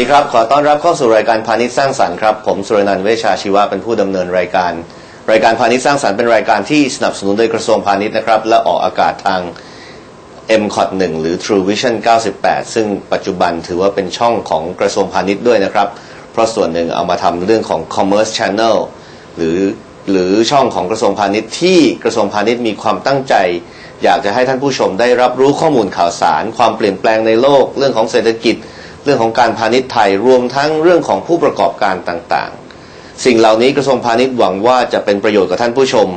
ดีครับ ขอต้อนรับเข้าสู่รายการพาณิชย์สร้างสรรค์ครับ ผมสุรนันท์เวชาชีวะเป็นผู้ดำเนินรายการ รายการพาณิชย์สร้างสรรค์เป็นรายการที่สนับสนุนโดยกระทรวงพาณิชย์นะครับ และออกอากาศทาง m c o t 1หรือ True Vision 98 ซึ่งปัจจุบันถือว่าเป็นช่องของกระทรวงพาณิชย์ด้วยนะครับ เพราะส่วนหนึ่งเอามาทำเรื่องของ Commerce Channel หรือหรือช่องของกระทรวงพาณิชย์ที่กระทรวงพาณิชย์มีความตั้งใจ อยากจะให้ท่านผู้ชมได้รับรู้ข้อมูลข่าวสาร ความเปลี่ยนแปลงในโลก เรื่องของเศรษฐกิจ รื่องของการพาณิชย์ไทยรวมทั้งเรื่องของผู้ประกอบการต่างๆ สิ่งเหล่านี้กระทรวงพาณิชย์หวังว่าจะเป็นประโยชน์กับท่านผู้ชม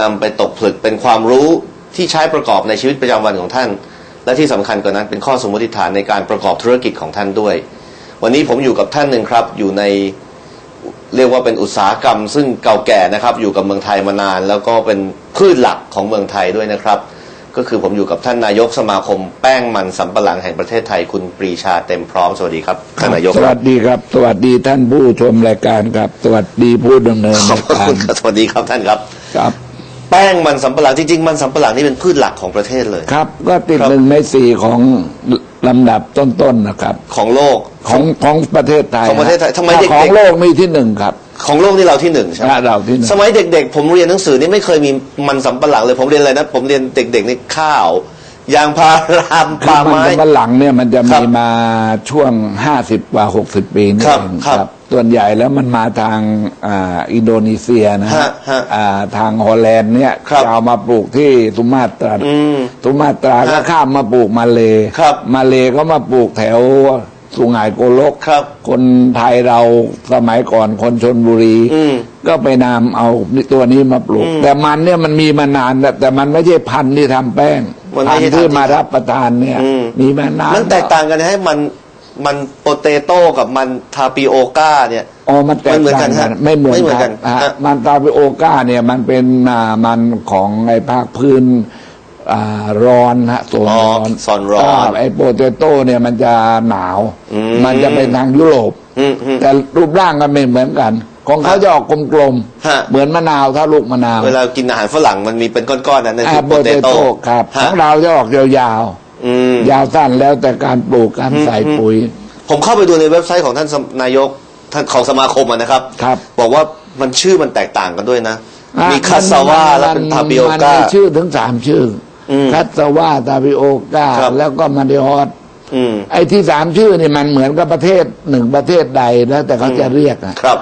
นำไปตกผลึกเป็นความรู้ที่ใช้ประกอบในชีวิตประจำวันของท่าน และที่สำคัญกว่านั้นเป็นข้อสมมติฐานในการประกอบธุรกิจของท่านด้วย วันนี้ผมอยู่กับท่านหนึ่งครับอยู่ในเรียกว่าเป็นอุตสาหกรรม ซึ่งเก่าแก่นะครับอยู่กับเมืองไทยมานาน แล้วก็เป็นพืชหลักของเมืองไทยด้วยนะครับ ก็คือผมอยู่กับท่านนายกสมาคมแป้งมันสำปะหลังแห่งประเทศไทยคุณปรีชาเต็มพร้อมสวัสดีครับท่านนายกสควัรับสดีครับ สวัสดีท่านผู้ชมรายการครับ สวัสดีผู้ดำเนินขอบรายพระการคุณครับสวัสดีครับท่านครับครับ แป้งมันสำปะหลังจริงๆ มันสำปะหลังนี่เป็นพืชหลักของประเทศเลยครับ ก็ติดครับหนึ่งในสี่ของลำดับต้นๆนะครับ ของโลกของของประเทศไทยของประเทศไทยทำไมถ้าเด็กๆของโลกมีที่หนึ่งครับ ของโลกนี่เราที่หนึ่งใช่ไหมและเราที่หนึ่งสมัยเด็กๆ ผมเรียนหนังสือนี่ไม่เคยมีมันสำปะหลังเลย ผมเรียนอะไรนะ ผมเรียนเด็กๆนี่ข้าว ยางพารามคืป่าอมันไม้จะมาหลังเนี่ยมันจะครัมีบมาช่วงห้าสิบกว่าหกสิบปีนี่ครับเองครับส่วนใหญ่แล้วมันมาทางอ่าอินโดนีเซียนะฮะฮะอ่าทางฮอลแลนด์เนี่ยครับจะเอามาปลูกที่สุมาตราอืมสุมาตราก็ฮะข้ามมาปลูกมาเลครับมาเลก็มาปลูกแถว สุไหงโกลกครับ คนไทยเราสมัยก่อนคนชนบุรี อืม ก็ไปนำเอาตัวนี้มาปลูก อืมแต่มันเนี่ยมันมีมานานแต่แต่มันไม่ใช่พันธุ์ที่ทำแป้งมันไม่พันใช่ธุ์ที่ทำที่มารับประทานเนี่ย อืม มีมานานมันแตกต่างกันให้มันมันโปเตโต้กับมันทาปิโอก้าเนี่ย อ๋อมันแตกไม่เหมือนกัต่านงกันฮะไม่เหมือนไม่เหมือนกักันนฮะฮะมันตาปิโอก้าเนี่ยมันเป็นอ่ามันของไอ้ภาคพื้น อ่าร้อนฮะโซนอ๋อร้อนโซนร้อนาไอ้โปเตโต้เนี่ยมันจะหนาว อืม มันจะเป็นทางยุโรป อืมอืม แต่รูปร่างกันไม่เหมือนกัน ของเขาจะออกกลมฮะ ๆเหมือนมะนาวถ้าลูกมะนาวเวลากินอาหารฝรั่งมันมีเป็นก้อนๆนั้นนั่นคือโปโปเตเตโต้โต้ครับขฮะองเราจะออกยาวอืม ๆยาวสั้นแล้วแต่การปลูกการใส่ปุ๋ย ผมเข้าไปดูในเว็บไซต์ของท่านสมนายกท่านของสมาคมอะนะครับ ครับ บอกว่ามันชื่อมันแตกต่างกันด้วยนะอะมีคาสาวาและเป็นทาปิโอมันก้ามีชื่อถึงสามชื่ออม คาสวาทาปิโอก้าครับ แล้วก็มาเดฮอสอืม ไอ้ที่สามชื่อนี่มันเหมือนกับประเทศหนึ่งประเทศใดแล้วแต่เขาจะเรียกอะครับ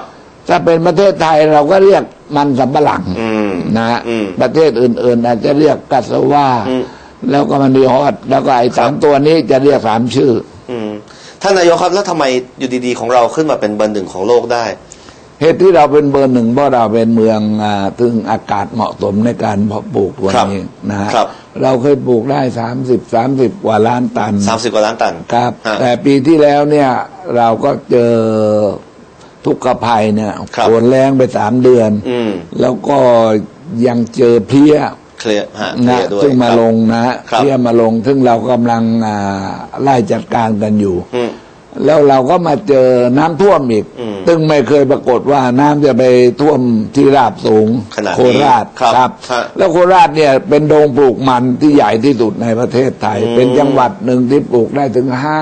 ถ้าเป็นประเทศไทยเราก็เรียกมันสำปะหลังอืม นะฮะอืมประเทศอื่น ๆ อาจจะเรียกกัสวาอืม แล้วก็มันดีฮอตแล้วก็ไอ้สามตัวนี้จะเรียกสามชื่อ อืมท่านนายกครับแล้วทำไมอยู่ดีๆ ของเราขึ้นมาเป็นเบอร์หนึ่งของโลกได้ เหตุที่เราเป็นเบอร์หนึ่งเพราะเราเป็นเมืองอ่าซึ่งอากาศเหมาะสมในการเพาะปลูกตัวครับนี้นะฮะครับเราเคยปลูกได้สามสิบสามสิบกว่าล้านตัน30กว่าล้านตันครับฮะแต่ปีที่แล้วเนี่ยเราก็เจอทุกขภัยเนี่ยครับฝนแรงไปสามเดือนอืมแล้วก็ยังเจอเพลี้ยเคลียร์ฮะเคลีนะยร์ด้วยซึ่งมาครับลงนะฮะครับเพลี้ยมาลง ซึ่งเรากำลังอ่าไล่จัดการกันอยู่อืม แล้วเราก็มาเจอน้ำท่วมอีกอืมซึ่งไม่เคยปรากฏว่าน้ำจะไปท่วมที่ราบสูงขนาดนี้โคราชครับฮะแล้วโคราชเนี่ยเป็นโดงปลูกมันที่ใหญ่ที่สุดในประเทศไทยอืมเป็นจังหวัดหนึ่งที่ปลูกได้ถึงห้า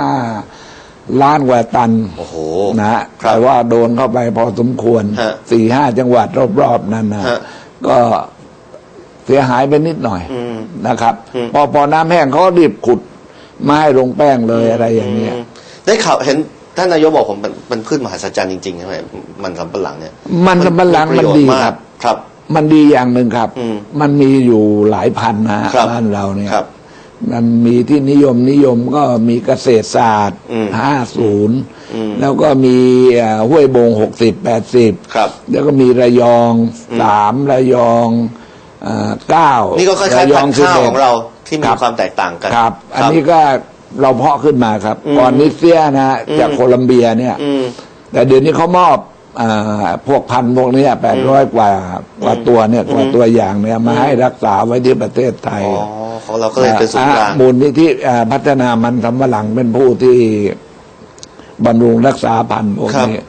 ล้านกว่าตันโอ้โหนะฮะครับแต่ว่าโดนเข้าไปพอสมควรฮะสี่ห้าจังหวัดรอบๆ นั่นนะฮะก็เสียหายไปนิดหน่อยอืมนะครับอืมพอพอน้ำแห้งเขาก็รีบขุดมาให้ลงแป้งเลยอะไรอย่างเงี้ยม ได้ข่าวเห็นท่านนายกบอกผมเป็นเป็นพืชมหัศจรรย์จริงๆใช่ไหมมันสำปะหลังเนี่ยมันสำปะหลังประมันโยชดีน์าคกรับ ครับ มันดีอย่างหนึ่งครับอืมมันมีอยู่หลายพันนะฮะครับบ้านเราเนี่ยครับมันมีที่นิยมนิยมก็มีเกษตรศาสตร์อืมห้าศูนย์อืมแล้วก็มีเอ่อห้วยบงหกสิบแปดสิบครับแล้วก็มีระยองสามระยองเอ่อเก้านี่ก็คล้ายๆระยพันธุ์ข้าว11ของเราที่มีครับความแตกต่างกันครับ อันนี้ก็ เราเพาะขึ้นมาครับอืมก่อนนิเซียนะฮะอืมจากโคลัมเบียเนี่ยอืมแต่เดี๋ยวนี้เขามอบอาพวกพันธุ์พวกเนี้แปดร้อยกว่ากว่าตัวเนี่ยกว่าตัวอย่างเนี่ยมาให้รักษาไว้ที่ประเทศไทยอ๋อของเราก็เลยเป็นศูนย์กลางอ่ามูลนิธิอ่าพัฒนามันสำปะหลังเป็นผู้ที่บำรุงรักษาพันธุ์พวกครับนี้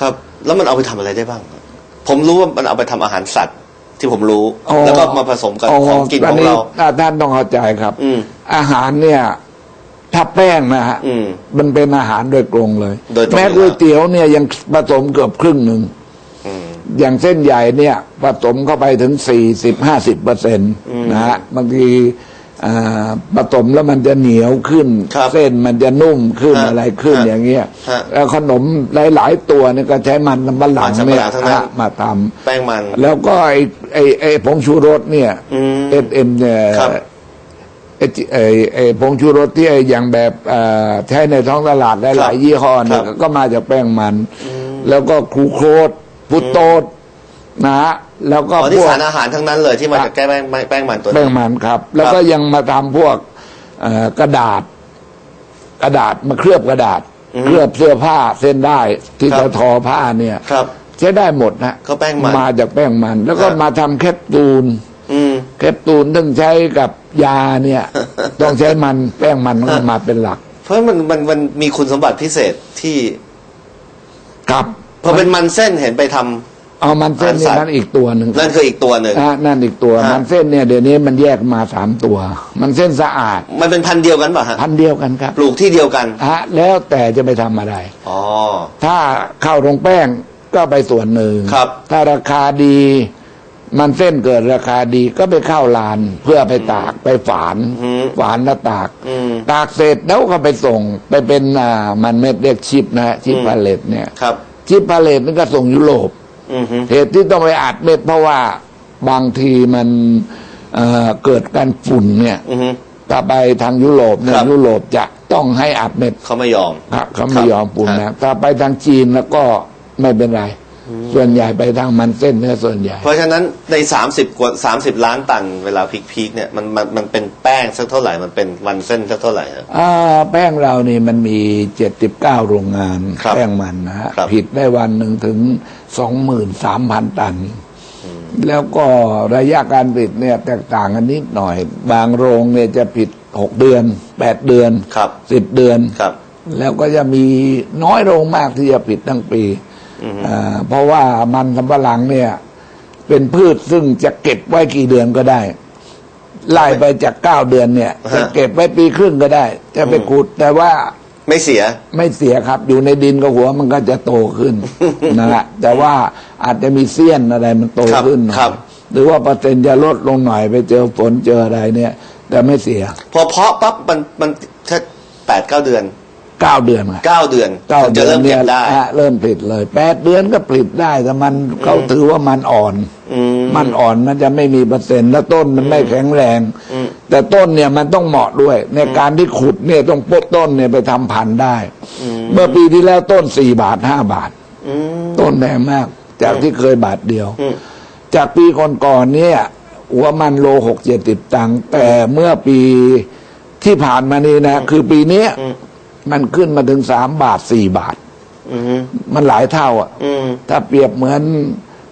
ครับ แล้วมันเอาไปทำอะไรได้บ้าง ผมรู้ว่ามันเอาไปทำอาหารสัตว์ที่ผมรู้อ๋อแล้วก็มาผสมกับของกินของเรานนี้ท่านต้องเข้าใจครับอืมอาหารเนี่ย ถ้าแป้งนะฮะอืมมันเป็นอาหารโดยตรงเลยโดยตรงแม้อยู่ก๋วยแล้วเตี๋ยวเนี่ยยังผสมเกือบครึ่งหนึ่งอืมอย่างเส้นใหญ่เนี่ยผสมเข้าไปถึงสี่สิบห้าสิบเปอร์เซ็นต์นะฮะบางทีอ่าผสมแล้วมันจะเหนียวขึ้นครับเส้นมันจะนุ่มขึ้นฮะอะไรขึ้นฮะอย่างเงี้ยฮะแล้วขนมหลาย ๆ ตัวเนี่ยก็ใช้มันสำปะหลังมันสำปะเนี่หลัยงทั้งนั้นฮะมาทแป้งมันำแล้วก็ไอ้ไอ้ไอ้ผงชูรสเนี่ยอืมเอสเอ็มเนี่ย ผงชูรสที่ไอ้อย่างแบบเอ่อใช้ในท้องตลาดหครัลายบๆยี่ห้อเนี่ยครับก็มาจากแป้งมัน แล้วก็ครูโครสพุตโตสนะฮะแล้วก็อ๋อพที่วกสารอาหารทั้งนั้นเลยที่มาจากแป้งแป้งแป้งมันตัวนี้แป้งมันครับ แล้วก็ยังมาทำพวกเอ่อกระดาษ กระดาษมาเคลือบกระดาษ เคลือบเสื้อผ้าเส้นได้ที่ครับจะทอผ้าเนี่ยครับใช้ได้หมดนะก็แป้งมันมาจากแป้งมัน แล้วก็ฮะมาทำแคปซูลอืม แคปซูลต้องใช้กับยาเนี่ย ต้องใช้มันแป้งมันก็มาเป็นหลัก เพราะมันมันมันมีคุณสมบัติพิเศษที่ครับพอเป็นมันเส้นเห็นไปทำเอามันเส้นนี่อาหารสัตว์นั่นอีกตัวหนึ่งนั่นคืออีกตัวหนึ่งอะนั่นอีกตัวฮะมันเส้นเนี่ยเดี๋ยวนี้มันแยกมาสามตัว มันเส้นสะอาด มันเป็นพันธุ์เดียวกันป่ะฮะพันเดียวกันครับปลูกที่เดียวกันฮะแล้วแต่จะไปทำอะไรอ๋อถ้าเข้าโรงแป้งก็ไปส่วนหนึ่งครับ ถ้าราคาดี มันเส้นเกิดราคาดีก็ไปเข้าลานเพื่อไปตากไปฝานอืมฝานแล้วตากอืมตากเสร็จแล้วก็ไปส่งไปเป็นอ่ามันเม็ดเรียกชิปนะฮะชิปอืมพาเลตเนี่ยครับชิปพาเลตนี่ก็ส่งยุโรปอือฮึเหตุที่ต้องไปอัดเม็ดเพราะว่าบางทีมันเอ่อเกิดการฝุ่นเนี่ยอือฮึถ้าไปทางยุโรปเนี่ยครับยุโรปจะต้องให้อัดเม็ดเขาไม่ยอมครับเขาไม่ยอมปุ่นครันะบถ้าไปทางจีนแล้วก็ไม่เป็นไร ส่วนใหญ่ไปทางมันเส้นเนื้อส่วนใหญ่ เพราะฉะนั้นในสามสิบกว่าสามสิบล้านตันเวลาพีคพีคๆเนี่ยมันมันมันเป็นแป้งสักเท่าไหร่มันเป็นวันเส้นสักเท่าไหร่ฮะอ่าแป้งเรานี่มันมีเจ็ดสิบเก้าโรงงานครับแป้งมันนะฮะครับ ผิดได้วันหนึ่งถึงสองหมื่นสามพันตัน แล้วก็ระยะการผลิตเนี่ยแตกต่างกันนิดหน่อย บางโรงเนี่ยจะผิดหกเดือนแปดเดือน ครับสิบเดือน ครับ แล้วก็จะมีน้อยโรงมากที่จะผิดทั้งปีอือฮึอ่า เพราะว่ามันสำปะหลังเนี่ย เป็นพืชซึ่งจะเก็บไว้กี่เดือนก็ได้ไล่ไปจากเก้าเดือนเนี่ยฮะจะเก็บไว้ปีครึ่งก็ได้ จะไปขุดแต่ว่าไม่เสียไม่เสียครับ อยู่ในดินก็หัวมันก็จะโตขึ้นนะฮะแต่ว่าอาจจะมีเสี้ยนอะไรมันโตครับขึ้นหน่อครัยบหรือว่าเปอร์เซ็นต์จะลดลงหน่อยไปเจอฝนเจออะไรเนี่ย แต่ไม่เสีย พอเพาะปั๊บมันมันแค่แปดเก้าเดือน เก้าเดือนครับเก้าเดือนเก้าถึงเดืจะอนเริ่มเนี่เก็ยบได้ฮะเริ่มผลิตเลยแปดเดือนก็ผลิตได้แต่มันเขาถือว่ามันอ่อน อืม มันอ่อนมันจะไม่มีเปอร์เซ็นต์แล้วต้นมันไม่แข็งแรง อืม แต่ต้นเนี่ยมันต้องเหมาะด้วย ในการที่ขุดเนี่ยต้องปดต้นเนี่ยไปทำพันธุ์ได้เมื่อปีที่แล้วต้นสี่บาทห้าบาท อืม ต้นแพงมาก จากที่เคยบาทเดียว อืม จากปีก่อนๆเนี่ยหัวมันโลหกเจ็ดสิบตังค์แต่เมื่อปีที่ผ่านมานี้นะ คือปีเนี้ยอืม มันขึ้นมาถึงสามบาทสี่บาทอืมมันหลายเท่า อะอืมถ้าเปรียบเหมือน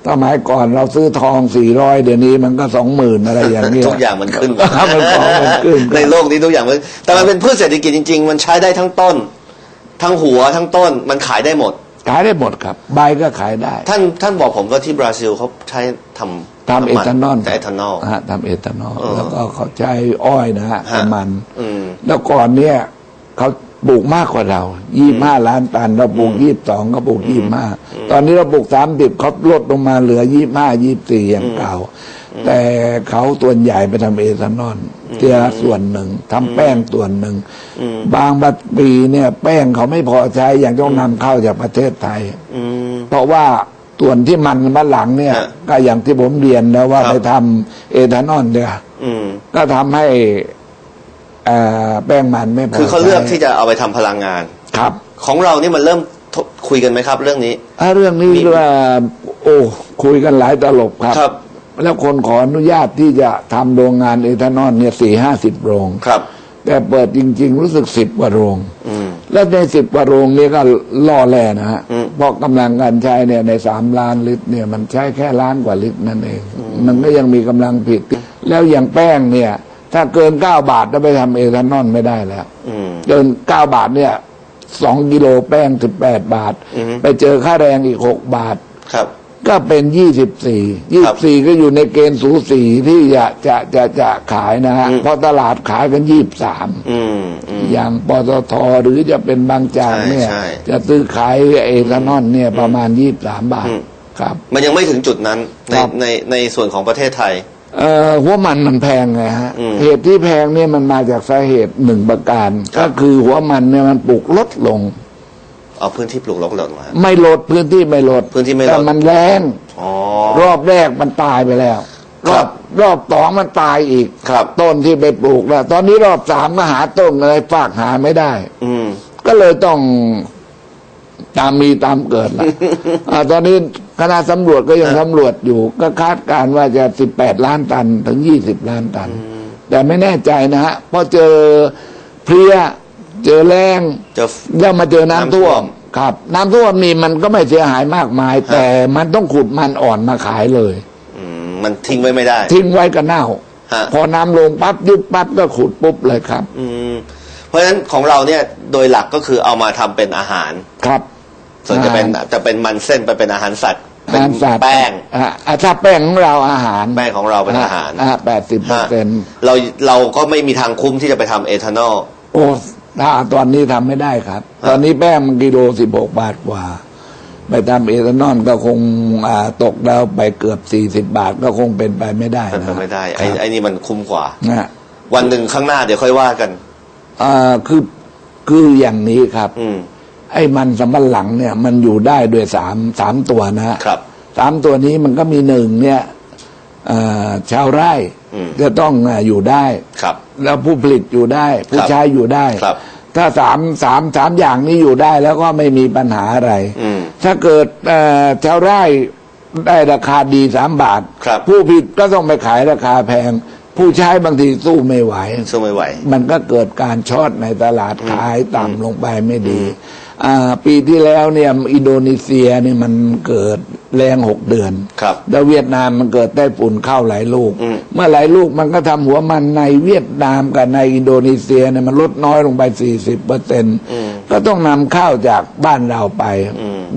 สมัยก่อนเราซื้อทองสี่ร้อยเดี๋ยวนี้มันก็สองหมื่นอะไรอย่างเงี้ยทุกอย่างมันขึ้นครับมันของมันขึ้น ในโลกนี้ทุกอย่างมันแต่มันเป็นพืชเศรษฐกิจจริง ๆ มันใช้ได้ทั้งต้น ทั้งหัวทั้งต้น มันขายได้หมด ขายได้หมดครับ ใบก็ขายได้ ท่านท่านบอกผมว่าที่บราซิลเขาใช้ทำทำเอทานอลใช้เอทานอลฮะทำเอทานอลเออแล้วก็เขาใช้อ้อยนะฮะฮะน้ำมันอืมแล้วก่อนเนี่ยเขา ปลูกมากกว่าเรายี่ห้าล้านตัน เราปลูกยี่สองก็ปลูกยี่ห้าตอนนี้เราปลูกสามสิบเขาลดลงมาเหลือยี่ห้ายี่สี่อย่างเก่า แต่เขาส่วนใหญ่ไปทำเอทานอลเทียส่วนหนึ่งทำแป้งส่วนหนึ่ง บางปีเนี่ย แป้งเขาไม่พอใช้อย่างต้องนำเข้าจากประเทศไทยอืมเพราะว่าส่วนที่มันมาหลังเนี่ยฮะก็อย่างที่ผมเรียนแล้วว่าครับไปทำเอทานอลเนี่ยอืมก็ทำให้เอ่อ แป้งมันไม่พอคือเขาเลือกใช้ที่จะเอาไปทำพลังงานครับ ของเรานี่มันเริ่มทคุยกันไหมครับ เรื่องนี้ถ้าเรื่องนี้มีว่าโอ้คุยกันหลายตลบครับครับ แล้วคนขออนุญาตที่จะทำโรงงานเอทานอลเนี่ยสี่ห้าสิบโรงครับ แต่เปิดจริง ๆ รู้สึกสิบกว่าโรงอืมแล้วในสิบกว่าโรงนี้ก็ล่อแร่นะฮะอืมเพราะกำลังการใช้เนี่ยในสามล้านลิตรเนี่ยมันใช้แค่ล้านกว่าลิตรนั่นเอง มันก็ยังมีกำลังผิด แล้วอย่างแป้งเนี่ย ถ้าเกินเก้าบาทจะไปทำเอทานอลไม่ได้แล้วอืมเกินเก้าบาทเนี่ยสองกิโลแป้งสิบแปดบาทอือฮึไปเจอค่าแรงอีกหกบาทครับ ก็เป็นยี่สิบสี่ยี่สิบสี่ก็อยู่ในเกณฑ์สูสีที่จะจะจะจะขายนะฮะอืมเพราะตลาดขายกันยี่สิบสามอืมอืมอย่างปตทหรือจะเป็นบางจากใช่เนี่ยใช่จะซื้อขายเอทานอลเนี่ยประมาณยี่สิบสามบาทอืมครับ มันยังไม่ถึงจุดนั้นในครับในในส่วนของประเทศไทย เอ่อหัวมันมันแพงไงฮะอืมเหตุที่แพงเนี่ยมันมาจากสาเหตุหนึ่งประการครับก็คือหัวมันเนี่ยมันปลูกลดลง เอาพื้นที่ปลูกลดลงมา ไม่ลดพื้นที่ไม่ลดพื้นที่ไม่ลดแต่มันแรงอ๋อรอบแรกมันตายไปแล้วรครัอบบรอบสองมันตายอีกครับ ต้นที่ไปปลูกแล้วตอนนี้รอบสามก็หาต้นอะไรฝากหาไม่ได้ อืมก็เลยต้องตามมีตามเกิดละอ่าตอนนี้ คณะสำรวจก็ยังอะสำรวจอยู่ ก็คาดการณ์ว่าจะสิบแปดล้านตันถึงยี่สิบล้านตัน แต่ไม่แน่ใจนะฮะเพราะเจอเพลียเจอแรงจะแล้วมาเจอน้ำน้ำท่ท่ววมมครับ น้ำท่วมนี่มันก็ไม่เสียหายมากมาย แต่มันต้องขุดมันอ่อนมาขายเลยอืมมันทิ้งไว้ไม่ได้ ทิ้งไว้ก็เน่าฮะพอน้ำลงปั๊บยุบปั๊บก็ขุดปุ๊บเลยครับ อืมเพราะฉะนั้นของเราเนี่ยโดยหลักก็คือเอามาทำเป็นอาหารครับ ส่วนจะเป็นจะเป็นมันเส้นไปเป็นอาหารสัตว์ อาเป็นหารสัตว์แป้งอะอะถ้าแป้งของเราอาหารแป้งของเราเป็นอาหารแปดสิบเปอร์เซ็นต์เราเราก็ไม่มีทางคุ้มที่จะไปทำเอทานอลโอ้ถ้าตอนนี้ทำไม่ได้ครับ ตอนนี้แป้งมันกิโลสิบหกบาทกว่า ไปทำเอทานอลก็คงอ่าตกแล้วไปเกือบสี่สิบบาทก็คงเป็นไปไม่ได้เป็นนะไปไม่ได้คไอ้รับไอ้นี่มันคุ้มกว่านะวันหนึ่งข้างหน้าเดี๋ยวค่อยว่ากันอ่าคือคืออย่างนี้ครับอืม ไอ้มันสำปะหลังเนี่ย มันอยู่ได้ด้วยสามสามตัวนะฮะครับ สามตัวนี้มันก็มีหนึ่งเนี่ยเอ่อชาวไร่อืม จะต้องอะอยู่ได้ ครับ แล้วผู้ผลิตอยู่ได้ ผู้ครับใช้อยู่ได้ ครับถ้าสามสามสามอย่างนี้อยู่ได้แล้วก็ไม่มีปัญหาอะไร อืมถ้าเกิดเอ่อชาวไร่ได้ราคาดีสามบาท ครับ ผู้ผลิตก็ต้องไปขายราคาแพง ผู้ใช้บางทีสู้ไม่ไหว สู้ไม่ไหว มันก็เกิดการช็อตในตลาดขายต่ำลงไปไม่ดีอ่า ปีที่แล้วเนี่ยอินโดนีเซียนี่มันเกิดแรงหกเดือนครับแล้วเวียดนามมันเกิดไต้ฝุ่นเข้าหลายลูกอืมเมื่อหลายลูกมันก็ทำหัวมันในเวียดนามกับในอินโดนีเซียเนี่ยมันลดน้อยลงไป40เปอร์เซ็นต์ก็ต้องนำเข้าจากบ้านเราไป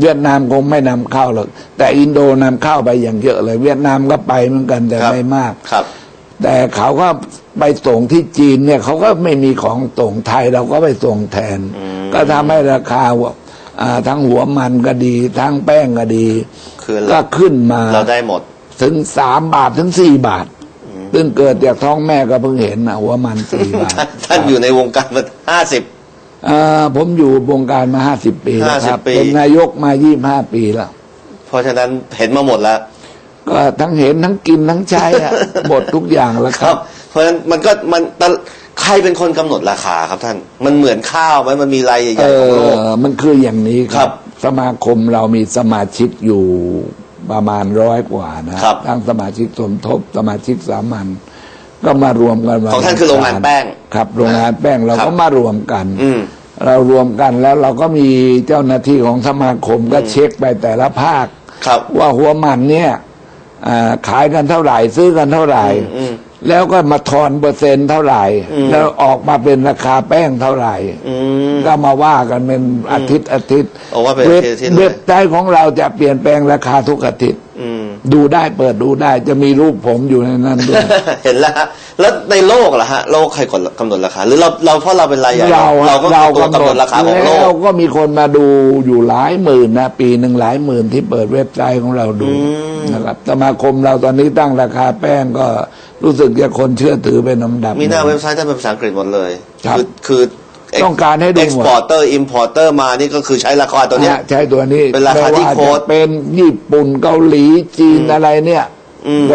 เวียดนามคงไม่นำเข้าหรอกแต่อินโดนำเข้าไปอย่างเยอะเลย เวียดนามก็ไปเหมือนกันแต่ครับไม่มากครับ แต่เขาก็ ไปส่งที่จีนเนี่ยเขาก็ไม่มีของส่งไทยเราก็ไปส่งแทน ก็ทำให้ราคาว่าอ่าทั้งหัวมันก็ดี ทั้งแป้งก็ดีคือก็เราขึ้นมาเราได้หมด ถึงสามบาทถึงสี่บาทซึ่งเกิดจากท้องแม่ก็เพิ่งเห็นนะหัวมันสี่บาทท่านท่านอยู่ในวงการมาห้าสิบอ่าผมอยู่วงการมาห้าสิบปีแล้วครับ50ปีเป็นนายกมายี่ห้าปีแล้ว เพราะฉะนั้นเห็นมาหมดแล้ว ก็ทั้งเห็นทั้งกินทั้งใช้อะหมดทุกอย่างแล้วคครัรับ บ เพราะฉะนั้นมันก็มันแต่ใครเป็นคนกำหนดราคาครับท่าน มันเหมือนข้าวไหมมันมีรายใหเอญ่ๆของโลก อมันคืออย่างนี้คครัรับบสมาคมเรามีสมาชิกอยู่ประมาณร้อยกว่านะครับทั้งสมาชิกสมทบสมาชิกสามัญก็มารวมกันของท่านคือโรงงานแป้งครับ โรงงานแป้งเราครัก็บมารวมกันอืมเรารวมกันแล้วเราก็มีเจ้าหน้าที่ของสมาคมก็เช็คไปแต่ละภาคครับว่าหัวมันเนี่ยอ่า ขายกันเท่าไหร่ ซื้อกันเท่าไหร่อืมแล้วก็มาทอนเปอร์เซ็นต์เท่าไหร่อืมแล้วออกมาเป็นราคาแป้งเท่าไหร่อืมก็มาว่ากันเป็นอาทิตย์อาทิตย์เอาว่าเป็นเว็บอาทิตย์เลยเว็บไซต์ของเราจะเปลี่ยนแปลงราคาทุกอาทิตย์อืม ดูได้เปิดดูได้จะมีรูปผมอยู่ในนั้นด้วย เห็นแล้วฮะแล้วในโลกล่ะฮะ โลกใครกดกำหนดราคา หรือเราเราเพราะเราเป็นรายใหญ่เราเราก็เราคือตัวกำกำหหนนดดราคาของโลแล้วกก็มีคนมาดูอยู่หลายหมื่นนะปีหนึ่งหลายหมื่นที่เปิดเว็บไซต์ของเราดูอืมนะครับสมาคมเราตอนนี้ตั้งราคาแป้งก็รู้สึกจะคนเชื่อถือเป็นลำดับ มีหน้านึ่งเว็บไซต์ท่านเป็นภาษาอังกฤษหมดเลยครับอคือ ต้องการให้ดูหมด เอ็กซ์พอร์เตอร์อิมพอร์เตอร์มานี่ก็คือใช้ราคาตัวเนี้ยอะใช้ตัวนี้เป็นราคาที่ไม่ว่โค้ดจะเป็นญี่ปุ่นเกาหลีจีนอะไรเนี่ยอืม